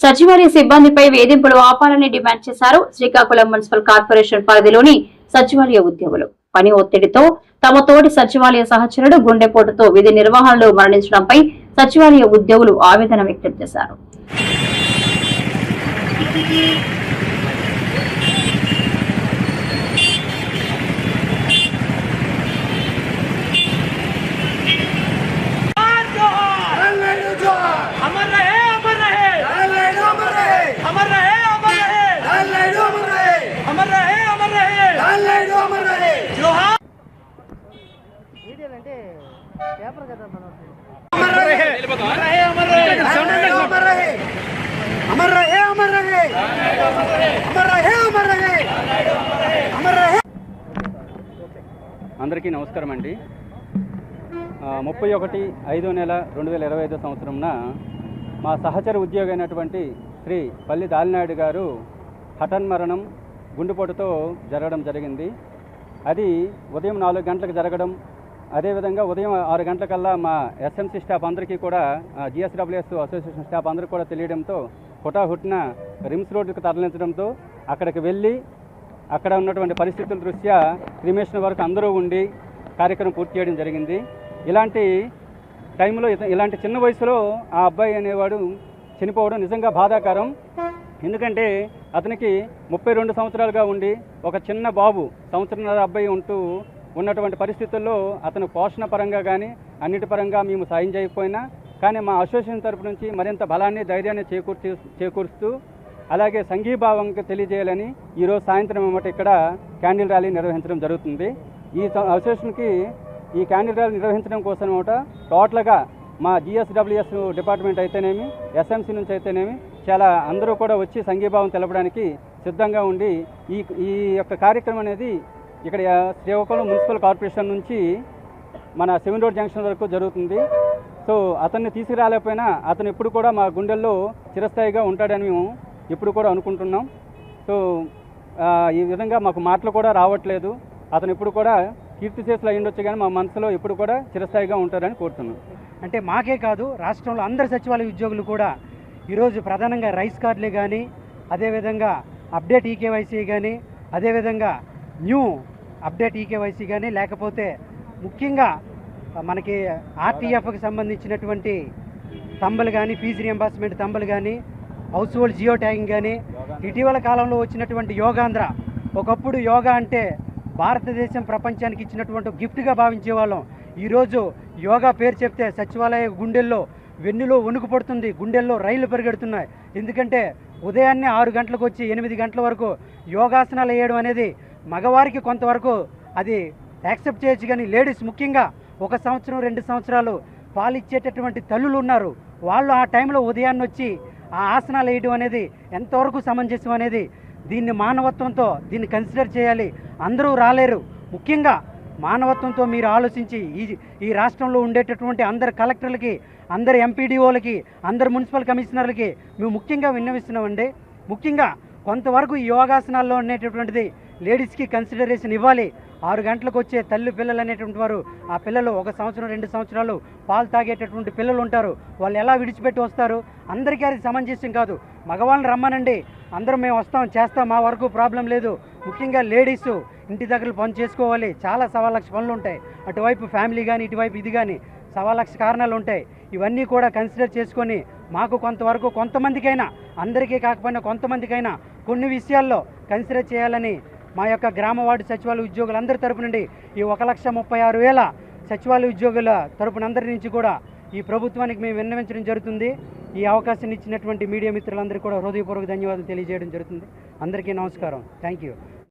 సచివాలయ సిబ్బందిపై వేధింపులు ఆపాలని డిమాండ్ చేశారు శ్రీకాకుళం మున్సిపల్ కార్పొరేషన్ పరిధిలోని సచివాలయ ఉద్యోగులు. పని ఒత్తిడితో తమ తోటి సచివాలయ సహచరుడు గుండెపోటుతో విధి నిర్వహణలో మరణించడంపై సచివాలయ ఉద్యోగులు ఆవేదన వ్యక్తం చేశారు. అందరికీ నమస్కారం అండి. ముప్పై ఒకటి ఐదో నెల రెండు వేల ఇరవై ఐదో సంవత్సరంన మా సహచర ఉద్యోగి అయినటువంటి శ్రీ పల్లి దాలినాయుడు గారు హఠన్ మరణం గుండెపోటుతో జరగడం జరిగింది. అది ఉదయం నాలుగు గంటలకు జరగడం అదేవిధంగా ఉదయం ఆరు గంటలకల్లా మా ఎస్ఎంసీ స్టాఫ్ అందరికీ కూడా జిఎస్డబ్ల్యూఎస్ అసోసియేషన్ స్టాఫ్ అందరికీ కూడా తెలియడంతో హుటాహుటిన రిమ్స్ రోడ్డుకు తరలించడంతో అక్కడికి వెళ్ళి అక్కడ ఉన్నటువంటి పరిస్థితుల దృష్ట్యా క్రిమేషన్ వరకు అందరూ ఉండి కార్యక్రమం పూర్తి చేయడం జరిగింది. ఇలాంటి టైంలో ఇలాంటి చిన్న వయసులో ఆ అబ్బాయి అనేవాడు చనిపోవడం నిజంగా బాధాకరం. ఎందుకంటే అతనికి ముప్పై రెండు సంవత్సరాలుగా ఉండి ఒక చిన్న బాబు సంవత్సరంన్నర అబ్బాయి ఉంటూ ఉన్నటువంటి పరిస్థితుల్లో అతను పోషణ పరంగా కానీ అన్నిటి పరంగా మేము సాయం చేయకపోయినా కానీ మా అసోసియేషన్ తరపు నుంచి మరింత బలాన్ని ధైర్యాన్ని చేకూర్చి చేకూరుస్తూ అలాగే సంఘీభావంగా తెలియజేయాలని ఈరోజు సాయంత్రం ఏమంటే ఇక్కడ క్యాండిల్ ర్యాలీ నిర్వహించడం జరుగుతుంది. ఈ అసోసియేషన్కి ఈ క్యాండిల్ ర్యాలీ నిర్వహించడం కోసం ఏమట టోటల్గా మా జిఎస్డబ్ల్యూఎస్ డిపార్ట్మెంట్ అయితేనేమి ఎస్ఎంసీ నుంచి అయితేనేమి చాలా అందరూ కూడా వచ్చి సంఘీభావం తెలపడానికి సిద్ధంగా ఉండి ఈ ఈ యొక్క కార్యక్రమం అనేది ఇక్కడ శ్రీకాకుళం మున్సిపల్ కార్పొరేషన్ నుంచి మన సెవెన్ రోడ్ జంక్షన్ వరకు జరుగుతుంది. సో అతన్ని తీసుకురాలేకపోయినా అతను ఎప్పుడు కూడా మా గుండెల్లో చిరస్థాయిగా ఉంటాడని మేము ఇప్పుడు కూడా అనుకుంటున్నాం. సో ఈ విధంగా మాకు మాటలు కూడా రావట్లేదు. అతను ఇప్పుడు కూడా కీర్తి చేసులు అయ్యుండొచ్చు కానీ మా మనసులో ఎప్పుడు కూడా చిరస్థాయిగా ఉంటారని కోరుతున్నాం. అంటే మాకే కాదు రాష్ట్రంలో అందరి సచివాలయ ఉద్యోగులు కూడా ఈరోజు ప్రధానంగా రైస్ కార్డులే కానీ అదేవిధంగా అప్డేట్ ఈకేవైసీ కానీ అదేవిధంగా న్యూ అప్డేట్ ఈకేవైసీ కానీ లేకపోతే ముఖ్యంగా మనకి ఆర్టీఎఫ్కి సంబంధించినటువంటి తంబలు కానీ ఫీజు రియంబర్స్మెంట్ తంబలు కానీ హౌస్ హోల్డ్ జియో ట్యాగింగ్ కానీ ఇటీవల కాలంలో వచ్చినటువంటి యోగాంధ్ర. ఒకప్పుడు యోగా అంటే భారతదేశం ప్రపంచానికి ఇచ్చినటువంటి గిఫ్ట్గా భావించేవాళ్ళం. ఈరోజు యోగా పేరు చెప్తే సచివాలయ గుండెల్లో వెన్నులో వణుకు పడుతుంది గుండెల్లో రైళ్ళు పరిగెడుతున్నాయి. ఎందుకంటే ఉదయాన్నే ఆరు గంటలకు వచ్చి ఎనిమిది గంటల వరకు యోగాసనాలు వేయడం అనేది మగవారికి కొంతవరకు అది యాక్సెప్ట్ చేయొచ్చు కానీ లేడీస్ ముఖ్యంగా ఒక సంవత్సరం రెండు సంవత్సరాలు పాలిచ్చేటటువంటి తల్లులు ఉన్నారు. వాళ్ళు ఆ టైంలో ఉదయాన్నే వచ్చి ఆ ఆసనాలు వేయడం అనేది ఎంతవరకు సమంజసం అనేది దీన్ని మానవత్వంతో దీన్ని కన్సిడర్ చేయాలి. అందరూ రాలేరు. ముఖ్యంగా మానవత్వంతో మీరు ఆలోచించి ఈ ఈ రాష్ట్రంలో ఉండేటటువంటి అందరు కలెక్టర్లకి అందరు ఎంపీడీఓలకి అందరు మున్సిపల్ కమిషనర్లకి మేము ముఖ్యంగా విన్నవిస్తున్నామండి. ముఖ్యంగా కొంతవరకు ఈ యోగాసనాల్లో ఉండేటటువంటిది లేడీస్కి కన్సిడరేషన్ ఇవ్వాలి. ఆరు గంటలకు వచ్చే తల్లి పిల్లలు అనేటువంటి వారు ఆ పిల్లలు ఒక సంవత్సరం రెండు సంవత్సరాలు పాలు తాగేటటువంటి పిల్లలు ఉంటారు. వాళ్ళు ఎలా విడిచిపెట్టి వస్తారు? అందరికీ అది సమంజస్యం కాదు. మగవాళ్ళని రమ్మనండి. అందరం మేము వస్తాం చేస్తాం మా వరకు ప్రాబ్లం లేదు. ముఖ్యంగా లేడీస్ ఇంటి దగ్గర పని చేసుకోవాలి. చాలా సవా లక్ష పనులు ఉంటాయి. అటువైపు ఫ్యామిలీ కానీ ఇటువైపు ఇది కానీ సవా లక్ష కారణాలు ఉంటాయి. ఇవన్నీ కూడా కన్సిడర్ చేసుకొని మాకు కొంతవరకు కొంతమందికైనా అందరికీ కాకపోయినా కొంతమందికైనా కొన్ని విషయాల్లో కన్సిడర్ చేయాలని మా యొక్క గ్రామ వార్డు సచివాలయ ఉద్యోగులందరి తరపు నుండి ఈ ఒక లక్ష ముప్పై ఆరు వేల సచివాలయ ఉద్యోగుల తరపునందరి నుంచి కూడా ఈ ప్రభుత్వానికి మేము విన్నవించడం జరుగుతుంది. ఈ అవకాశం ఇచ్చినటువంటి మీడియా మిత్రులందరికీ కూడా హృదయపూర్వక ధన్యవాదాలు తెలియజేయడం జరుగుతుంది. అందరికీ నమస్కారం. Thank you